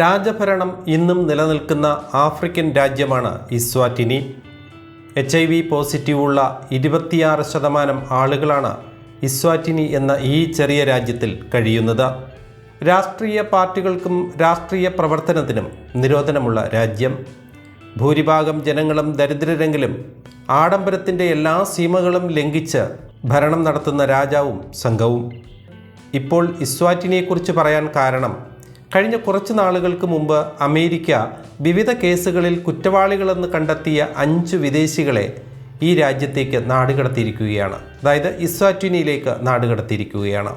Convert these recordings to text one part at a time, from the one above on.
രാജഭരണം ഇന്നും നിലനിൽക്കുന്ന ആഫ്രിക്കൻ രാജ്യമാണ് ഇസ്വാറ്റിനി. എച്ച് ഐ വി പോസിറ്റീവുള്ള ഇരുപത്തിയാറ് ശതമാനം ആളുകളാണ് ഇസ്വാറ്റിനി എന്ന ഈ ചെറിയ രാജ്യത്തിൽ കഴിയുന്നത്. രാഷ്ട്രീയ പാർട്ടികൾക്കും രാഷ്ട്രീയ പ്രവർത്തനത്തിനും നിരോധനമുള്ള രാജ്യം. ഭൂരിഭാഗം ജനങ്ങളും ദരിദ്രരെങ്കിലും ആഡംബരത്തിന്റെ എല്ലാ സീമകളും ലംഘിച്ച് ഭരണം നടത്തുന്ന രാജാവും സംഘവും. ഇപ്പോൾ ഇസ്വാറ്റിനിയെക്കുറിച്ച് പറയാൻ കാരണം കഴിഞ്ഞ കുറച്ച് നാളുകൾക്ക് മുമ്പ് അമേരിക്ക വിവിധ കേസുകളിൽ കുറ്റവാളികളെന്ന് കണ്ടെത്തിയ അഞ്ച് വിദേശികളെ ഈ രാജ്യത്തേക്ക് നാടുകടത്തിയിരിക്കുകയാണ്. അതായത് ഇസ്വാറ്റിനിയിലേക്ക് നാടുകടത്തിയിരിക്കുകയാണ്.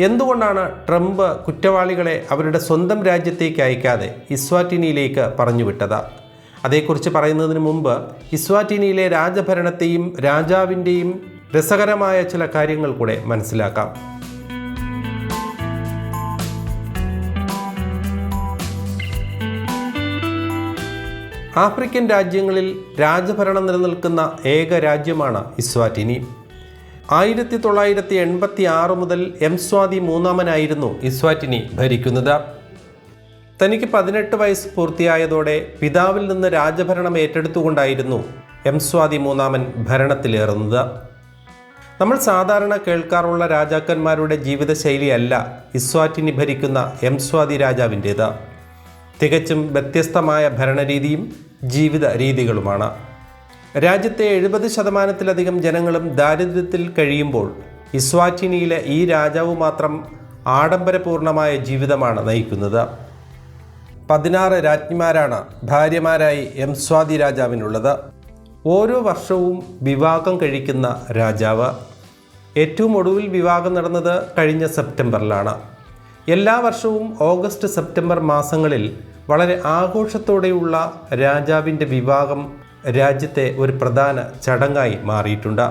എന്തുകൊണ്ടാണ് ട്രംപ് കുറ്റവാളികളെ അവരുടെ സ്വന്തം രാജ്യത്തേക്ക് അയക്കാതെ ഇസ്വാറ്റിനിയിലേക്ക് പറഞ്ഞുവിട്ടത്? അതേക്കുറിച്ച് പറയുന്നതിന് മുമ്പ് ഇസ്വാറ്റിനിയിലെ രാജഭരണത്തെയും രാജാവിന്റെയും രസകരമായ ചില കാര്യങ്ങൾ കൂടെ മനസ്സിലാക്കാം. ആഫ്രിക്കൻ രാജ്യങ്ങളിൽ രാജഭരണം നിലനിൽക്കുന്ന ഏക രാജ്യമാണ് ഇസ്വാറ്റിനി. ആയിരത്തി തൊള്ളായിരത്തി എൺപത്തി ആറ് മുതൽ എം സ്വാതി മൂന്നാമനായിരുന്നു ഇസ്വാറ്റിനി ഭരിക്കുന്നത്. തനിക്ക് പതിനെട്ട് വയസ്സ് പൂർത്തിയായതോടെ പിതാവിൽ നിന്ന് രാജഭരണം ഏറ്റെടുത്തുകൊണ്ടായിരുന്നു എം സ്വാതി മൂന്നാമൻ ഭരണത്തിലേറുന്നത്. നമ്മൾ സാധാരണ കേൾക്കാറുള്ള രാജാക്കന്മാരുടെ ജീവിതശൈലിയല്ല ഇസ്വാറ്റിനി ഭരിക്കുന്ന എം സ്വാതി രാജാവിന്റേത്. തികച്ചും വ്യത്യസ്തമായ ഭരണരീതിയും ജീവിത രീതികളുമാണ്. രാജ്യത്തെ എഴുപത് ശതമാനത്തിലധികം ജനങ്ങളും ദാരിദ്ര്യത്തിൽ കഴിയുമ്പോൾ ഇസ്വാറ്റിനിയിലെ ഈ രാജാവ് മാത്രം ആഡംബരപൂർണമായ ജീവിതമാണ് നയിക്കുന്നത്. പതിനാറ് രാജ്ഞിമാരാണ് ഭാര്യമാരായി എം സ്വാതി രാജാവിനുള്ളത്. ഓരോ വർഷവും വിവാഹം കഴിക്കുന്ന രാജാവ്. ഏറ്റവും ഒടുവിൽ വിവാഹം നടന്നത് കഴിഞ്ഞ സെപ്റ്റംബറിലാണ്. എല്ലാ വർഷവും ഓഗസ്റ്റ് സെപ്റ്റംബർ മാസങ്ങളിൽ വളരെ ആഘോഷത്തോടെയുള്ള രാജാവിന്റെ വിവാഹം രാജ്യത്തെ ഒരു പ്രധാന ചടങ്ങായി മാറിയിട്ടുണ്ട്.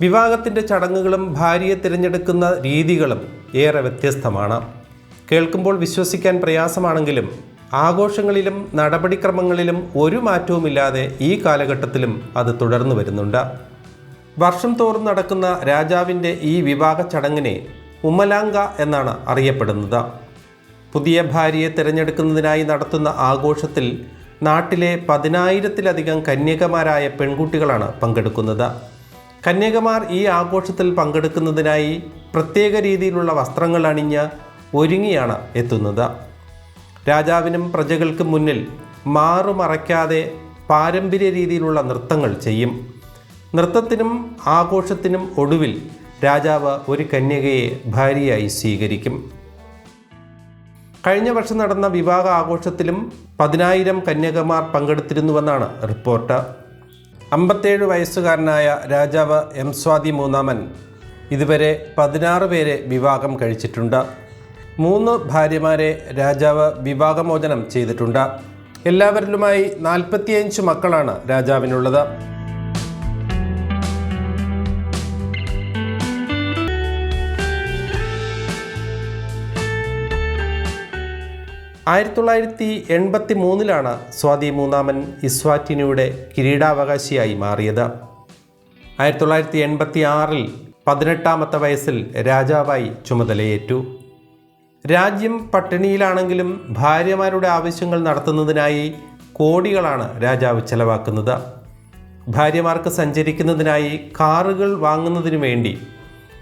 വിവാഹത്തിന്റെ ചടങ്ങുകളും ഭാര്യയെ തിരഞ്ഞെടുക്കുന്ന രീതികളും ഏറെ വ്യത്യസ്തമാണ്. കേൾക്കുമ്പോൾ വിശ്വസിക്കാൻ പ്രയാസമാണെങ്കിലും ആഘോഷങ്ങളിലും നടപടിക്രമങ്ങളിലും ഒരു മാറ്റവുമില്ലാതെ ഈ കാലഘട്ടത്തിലും അത് തുടർന്നു വരുന്നുണ്ട്. വർഷം തോറും നടക്കുന്ന രാജാവിന്റെ ഈ വിവാഹ ചടങ്ങിനെ ഉമ്മലാങ്ക എന്നാണ് അറിയപ്പെടുന്നത്. പുതിയ ഭാര്യയെ തിരഞ്ഞെടുക്കുന്നതിനായി നടത്തുന്ന ആഘോഷത്തിൽ നാട്ടിലെ പതിനായിരത്തിലധികം കന്യകമാരായ പെൺകുട്ടികളാണ് പങ്കെടുക്കുന്നത്. കന്യകമാർ ഈ ആഘോഷത്തിൽ പങ്കെടുക്കുന്നതിനായി പ്രത്യേക രീതിയിലുള്ള വസ്ത്രങ്ങൾ അണിഞ്ഞ് ഒരുങ്ങിയാണ് എത്തുന്നത്. രാജാവിനും പ്രജകൾക്കും മുന്നിൽ മാറുമറയ്ക്കാതെ പാരമ്പര്യ രീതിയിലുള്ള നൃത്തങ്ങൾ ചെയ്യും. നൃത്തത്തിനും ആഘോഷത്തിനും ഒടുവിൽ രാജാവ് ഒരു കന്യകയെ ഭാര്യയായി സ്വീകരിക്കും. കഴിഞ്ഞ വർഷം നടന്ന വിവാഹ ആഘോഷത്തിലും പതിനായിരം കന്യകമാർ പങ്കെടുത്തിരുന്നുവെന്നാണ് റിപ്പോർട്ട്. അമ്പത്തേഴ് വയസ്സുകാരനായ രാജാവ് എം സ്വാതി മൂന്നാമൻ ഇതുവരെ പതിനാറ് പേരെ വിവാഹം കഴിച്ചിട്ടുണ്ട്. മൂന്ന് ഭാര്യമാരെ രാജാവ് വിവാഹമോചനം ചെയ്തിട്ടുണ്ട്. എല്ലാവരിലുമായി നാൽപ്പത്തിയഞ്ച് മക്കളാണ് രാജാവിനുള്ളത്. ആയിരത്തി തൊള്ളായിരത്തി എൺപത്തി മൂന്നിലാണ് സ്വാതി മൂന്നാമൻ ഇസ്വാറ്റിനിയുടെ കിരീടാവകാശിയായി മാറിയത്. ആയിരത്തി തൊള്ളായിരത്തി എൺപത്തി ആറിൽ പതിനെട്ടാമത്തെ വയസ്സിൽ രാജാവായി ചുമതലയേറ്റു. രാജ്യം പട്ടിണിയിലാണെങ്കിലും ഭാര്യമാരുടെ ആവശ്യങ്ങൾ നടത്തുന്നതിനായി കോടികളാണ് രാജാവ് ചെലവാക്കുന്നത്. ഭാര്യമാർക്ക് സഞ്ചരിക്കുന്നതിനായി കാറുകൾ വാങ്ങുന്നതിനു വേണ്ടി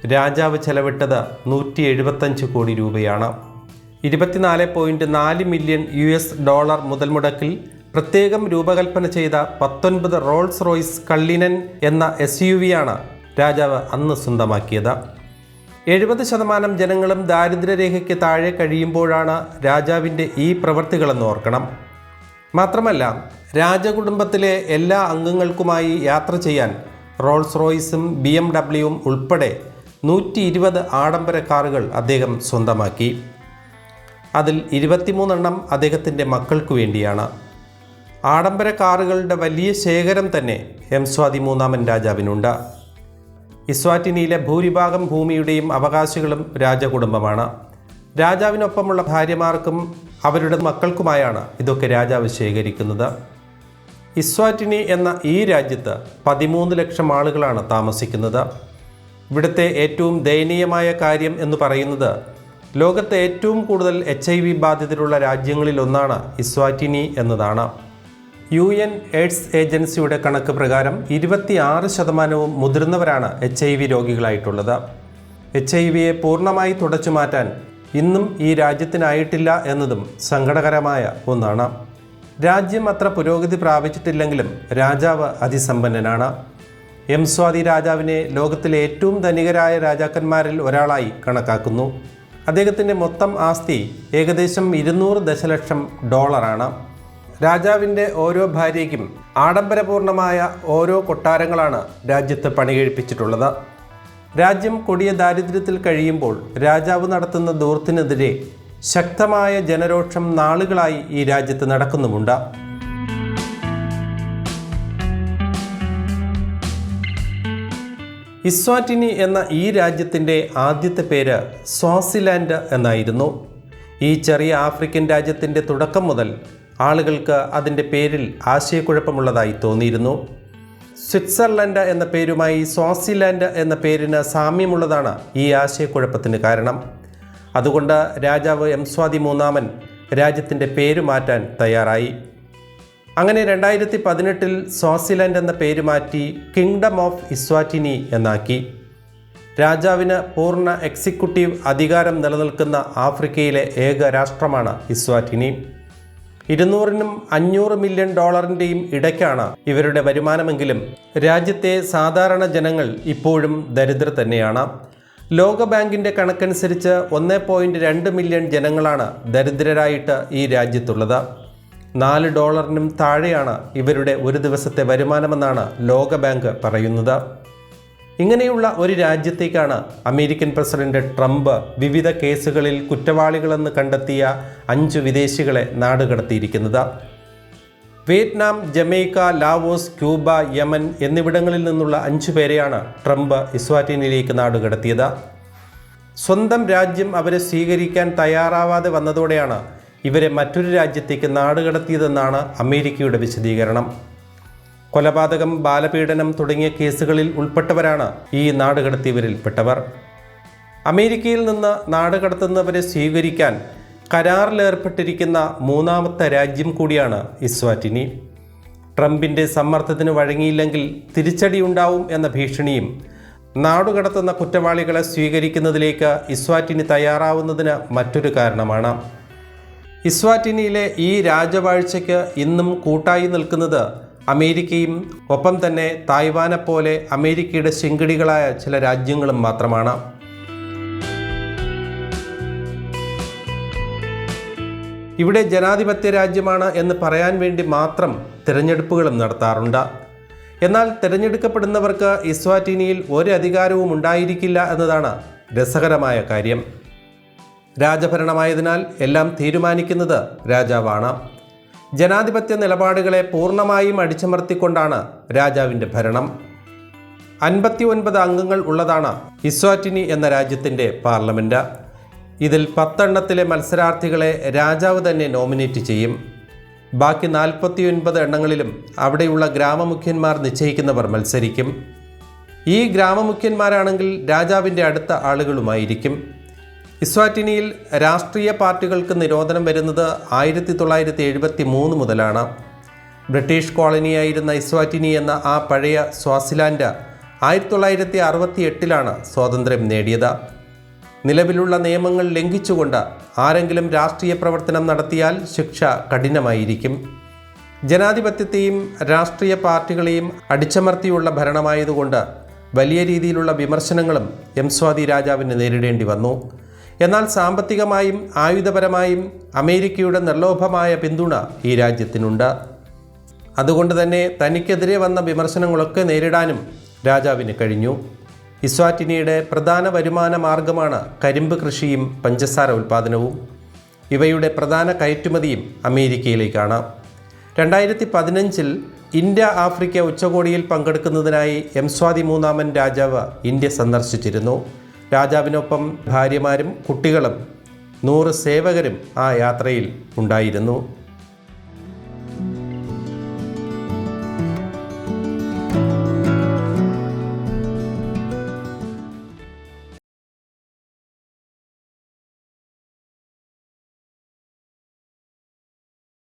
രാജാവ് ചെലവിട്ടത് നൂറ്റി എഴുപത്തഞ്ച് കോടി രൂപയാണ്. ഇരുപത്തിനാല് പോയിന്റ് നാല് മില്യൺ യു എസ് ഡോളർ മുതൽ മുടക്കിൽ പ്രത്യേകം രൂപകൽപ്പന ചെയ്ത പത്തൊൻപത് റോൾസ് റോയ്സ് കള്ളിനൻ എന്ന എസ് യു ആണ് രാജാവ് അന്ന് സ്വന്തമാക്കിയത്. എഴുപത് ശതമാനം ജനങ്ങളും ദാരിദ്ര്യരേഖയ്ക്ക് താഴെ കഴിയുമ്പോഴാണ് രാജാവിന്റെ ഈ പ്രവൃത്തികളെന്ന് ഓർക്കണം. മാത്രമല്ല രാജകുടുംബത്തിലെ എല്ലാ അംഗങ്ങൾക്കുമായി യാത്ര ചെയ്യാൻ റോൾസ് റോയ്സും ബി എം ഡബ്ല്യുവും ഉൾപ്പെടെ നൂറ്റി ഇരുപത് ആഡംബര കാറുകൾ അദ്ദേഹം സ്വന്തമാക്കി. അതിൽ ഇരുപത്തിമൂന്നെണ്ണം അദ്ദേഹത്തിന്റെ മക്കൾക്കു വേണ്ടിയാണ്. ആഡംബര കാറുകളുടെ വലിയ ശേഖരം തന്നെ എം സ്വാതി മൂന്നാമൻ രാജാവിനുണ്ട്. ഇസ്വാറ്റിനിയിലെ ഭൂരിഭാഗം ഭൂമിയുടെയും അവകാശികളും രാജകുടുംബമാണ്. രാജാവിനൊപ്പമുള്ള ഭാര്യമാർക്കും അവരുടെ മക്കൾക്കുമായാണ് ഇതൊക്കെ രാജാവ് ശേഖരിക്കുന്നത്. ഇസ്വാറ്റിനി എന്ന ഈ രാജ്യത്ത് പതിമൂന്ന് ലക്ഷം ആളുകളാണ് താമസിക്കുന്നത്. ഇവിടുത്തെ ഏറ്റവും ദയനീയമായ കാര്യം എന്ന് പറയുന്നത് ലോകത്തെ ഏറ്റവും കൂടുതൽ എച്ച് ഐ വി ബാധിതരുള്ള രാജ്യങ്ങളിലൊന്നാണ് ഇസ്വാറ്റിനി എന്നതാണ്. യു എൻ എയ്ഡ്സ് ഏജൻസിയുടെ കണക്ക് പ്രകാരം ഇരുപത്തിയാറ് ശതമാനവും മുതിർന്നവരാണ് എച്ച് ഐ വി രോഗികളായിട്ടുള്ളത്. എച്ച് ഐ വിയെ പൂർണമായി തുടച്ചു മാറ്റാൻ ഇന്നും ഈ രാജ്യത്തിനായിട്ടില്ല എന്നതും സങ്കടകരമായ ഒന്നാണ്. രാജ്യം അത്ര പുരോഗതി പ്രാപിച്ചിട്ടില്ലെങ്കിലും രാജാവ് അതിസമ്പന്നനാണ്. എം സ്വാതി രാജാവിനെ ലോകത്തിലെ ഏറ്റവും ധനികരായ രാജാക്കന്മാരിൽ ഒരാളായി കണക്കാക്കുന്നു. അദ്ദേഹത്തിന്റെ മൊത്തം ആസ്തി ഏകദേശം ഇരുന്നൂറ് ദശലക്ഷം ഡോളറാണ്. രാജാവിന്റെ ഓരോ ഭാര്യയ്ക്കും ആഡംബരപൂർണമായ ഓരോ കൊട്ടാരങ്ങളാണ് രാജ്യത്ത് പണികഴിപ്പിച്ചിട്ടുള്ളത്. രാജ്യം കൊടിയ ദാരിദ്ര്യത്തിൽ കഴിയുമ്പോൾ രാജാവ് നടത്തുന്ന ദൂർത്തിനെതിരെ ശക്തമായ ജനരോഷം നാളുകളായി ഈ രാജ്യത്ത് നടക്കുന്നുമുണ്ട്. ഇസ്വാറ്റിനി എന്ന ഈ രാജ്യത്തിന്റെ ആദ്യത്തെ പേര് സ്വാസിലാൻഡ് എന്നായിരുന്നു. ഈ ചെറിയ ആഫ്രിക്കൻ രാജ്യത്തിന്റെ തുടക്കം മുതൽ ആളുകൾക്ക് അതിന്റെ പേരിൽ ആശയക്കുഴപ്പമുള്ളതായി തോന്നിയിരുന്നു. സ്വിറ്റ്സർലൻഡ് എന്ന പേരുമായി സ്വാസിലാൻഡ് എന്ന പേരിന് സാമ്യമുള്ളതാണ് ഈ ആശയക്കുഴപ്പത്തിന് കാരണം. അതുകൊണ്ട് രാജാവ് എം സ്വാതി മൂന്നാമൻ രാജ്യത്തിന്റെ പേര് മാറ്റാൻ തയ്യാറായി. അങ്ങനെ രണ്ടായിരത്തി പതിനെട്ടിൽ സ്വാസിലാൻഡ് എന്ന പേര് മാറ്റി കിങ്ഡം ഓഫ് ഇസ്വാറ്റിനി എന്നാക്കി. രാജാവിന് പൂർണ എക്സിക്യൂട്ടീവ് അധികാരം നിലനിൽക്കുന്ന ആഫ്രിക്കയിലെ ഏക രാഷ്ട്രമാണ് ഇസ്വാറ്റിനി ഇരുന്നൂറിനും അഞ്ഞൂറ് മില്യൺ ഡോളറിന്റെയും ഇടയ്ക്കാണ് ഇവരുടെ വരുമാനമെങ്കിലും. രാജ്യത്തെ സാധാരണ ജനങ്ങൾ ഇപ്പോഴും ദരിദ്രർ തന്നെയാണ്. ലോകബാങ്കിന്റെ കണക്കനുസരിച്ച് ഒന്ന് മില്യൺ ജനങ്ങളാണ് ദരിദ്രരായിട്ട് ഈ രാജ്യത്തുള്ളത്. നാല് ഡോളറിനും താഴെയാണ് ഇവരുടെ ഒരു ദിവസത്തെ വരുമാനമെന്നാണ് ലോകബാങ്ക് പറയുന്നത്. ഇങ്ങനെയുള്ള ഒരു രാജ്യത്തേക്കാണ് അമേരിക്കൻ പ്രസിഡന്റ് ട്രംപ് വിവിധ കേസുകളിൽ കുറ്റവാളികളെന്ന് കണ്ടെത്തിയ അഞ്ച് വിദേശികളെ നാടുകടത്തിയിരിക്കുന്നത് Vietnam Jamaica Laos Cuba Yemen എന്നിവിടങ്ങളിൽ നിന്നുള്ള അഞ്ചു പേരെയാണ് ട്രംപ് ഇസ്വാറ്റിനിലേക്ക് നാടുകടത്തിയത് സ്വന്തം രാജ്യം അവരെ സ്വീകരിക്കാൻ തയ്യാറാവാതെ വന്നതോടെയാണ് ഇവരെ മറ്റൊരു രാജ്യത്തേക്ക് നാടുകടത്തിയതെന്നാണ് അമേരിക്കയുടെ വിശദീകരണം. കൊലപാതകം ബാലപീഡനം തുടങ്ങിയ കേസുകളിൽ ഉൾപ്പെട്ടവരാണ് ഈ നാടുകടത്തിയവരിൽപ്പെട്ടവർ. അമേരിക്കയിൽ നിന്ന് നാടുകടത്തുന്നവരെ സ്വീകരിക്കാൻ കരാറിലേർപ്പെട്ടിരിക്കുന്ന മൂന്നാമത്തെ രാജ്യം കൂടിയാണ് ഇസ്വാറ്റിനി. ട്രംപിന്റെ സമ്മർദ്ദത്തിന് വഴങ്ങിയില്ലെങ്കിൽ തിരിച്ചടിയുണ്ടാവും എന്ന ഭീഷണിയും നാടുകടത്തുന്ന കുറ്റവാളികളെ സ്വീകരിക്കുന്നതിലേക്ക് ഇസ്വാറ്റിനി തയ്യാറാവുന്നതിന് മറ്റൊരു കാരണമാണ്. ഇസ്വാറ്റിനിയിലെ ഈ രാജവാഴ്ചയ്ക്ക് ഇന്നും കൂട്ടായി നിൽക്കുന്നത് അമേരിക്കയും ഒപ്പം തന്നെ തായ്വാനെ പോലെ അമേരിക്കയുടെ ശിങ്കിടികളായ ചില രാജ്യങ്ങളും മാത്രമാണ്. ഇവിടെ ജനാധിപത്യ രാജ്യമാണ് എന്ന് പറയാൻ വേണ്ടി മാത്രം തിരഞ്ഞെടുപ്പുകളും നടത്താറുണ്ട്. എന്നാൽ തിരഞ്ഞെടുക്കപ്പെടുന്നവർക്ക് ഇസ്വാറ്റിനിയിൽ ഒരു അധികാരവും ഉണ്ടായിരിക്കില്ല എന്നതാണ് രസകരമായ കാര്യം. രാജഭരണമായതിനാൽ എല്ലാം തീരുമാനിക്കുന്നത് രാജാവാണ്. ജനാധിപത്യ നിലപാടുകളെ പൂർണമായും അടിച്ചമർത്തിക്കൊണ്ടാണ് രാജാവിന്റെ ഭരണം. അൻപത്തി ഒൻപത് അംഗങ്ങൾ ഉള്ളതാണ് ഇസ്വാറ്റിനി എന്ന രാജ്യത്തിന്റെ പാർലമെന്റ് ഇതിൽ പത്തെണ്ണത്തിലെ മത്സരാർത്ഥികളെ രാജാവ് തന്നെ നോമിനേറ്റ് ചെയ്യും. ബാക്കി നാൽപ്പത്തി ഒൻപത് എണ്ണങ്ങളിലും അവിടെയുള്ള ഗ്രാമമുഖ്യന്മാർ നിശ്ചയിക്കുന്നവർ മത്സരിക്കും. ഈ ഗ്രാമമുഖ്യന്മാരാണെങ്കിൽ രാജാവിന്റെ അടുത്ത ആളുകളുമായിരിക്കും. ഇസ്വാറ്റിനിയിൽ രാഷ്ട്രീയ പാർട്ടികൾക്ക് നിരോധനം വരുന്നത് ആയിരത്തി തൊള്ളായിരത്തി എഴുപത്തി മൂന്ന് മുതലാണ്. ബ്രിട്ടീഷ് കോളനിയായിരുന്ന ഇസ്വാറ്റിനി എന്ന ആ പഴയ സ്വാസിലാൻഡ് ആയിരത്തി തൊള്ളായിരത്തി അറുപത്തി എട്ടിലാണ് സ്വാതന്ത്ര്യം നേടിയത്. നിലവിലുള്ള നിയമങ്ങൾ ലംഘിച്ചുകൊണ്ട് ആരെങ്കിലും രാഷ്ട്രീയ പ്രവർത്തനം നടത്തിയാൽ ശിക്ഷ കഠിനമായിരിക്കും. ജനാധിപത്യത്തെയും രാഷ്ട്രീയ പാർട്ടികളെയും അടിച്ചമർത്തിയുള്ള ഭരണമായതുകൊണ്ട് വലിയ രീതിയിലുള്ള വിമർശനങ്ങളും എം സ്വാതി രാജാവിന് നേരിടേണ്ടി വന്നു. എന്നാൽ സാമ്പത്തികമായും ആയുധപരമായും അമേരിക്കയുടെ നിർലോഭമായ പിന്തുണ ഈ രാജ്യത്തിനുണ്ട്. അതുകൊണ്ട് തന്നെ തനിക്കെതിരെ വന്ന വിമർശനങ്ങളൊക്കെ നേരിടാനും രാജാവിന് കഴിഞ്ഞു. ഇസ്വാറ്റിനിയുടെ പ്രധാന വരുമാന മാർഗമാണ് കരിമ്പ് കൃഷിയും പഞ്ചസാര ഉൽപ്പാദനവും ഇവയുടെ പ്രധാന കയറ്റുമതിയും അമേരിക്കയിലേക്കാണ്. രണ്ടായിരത്തി പതിനഞ്ചിൽ ഇന്ത്യ ആഫ്രിക്ക ഉച്ചകോടിയിൽ പങ്കെടുക്കുന്നതിനായി എം സ്വാതി മൂന്നാമൻ രാജാവ് ഇന്ത്യ സന്ദർശിച്ചിരുന്നു. രാജാവിനൊപ്പം ഭാര്യമാരും കുട്ടികളും നൂറ് സേവകരും ആ യാത്രയിൽ ഉണ്ടായിരുന്നു.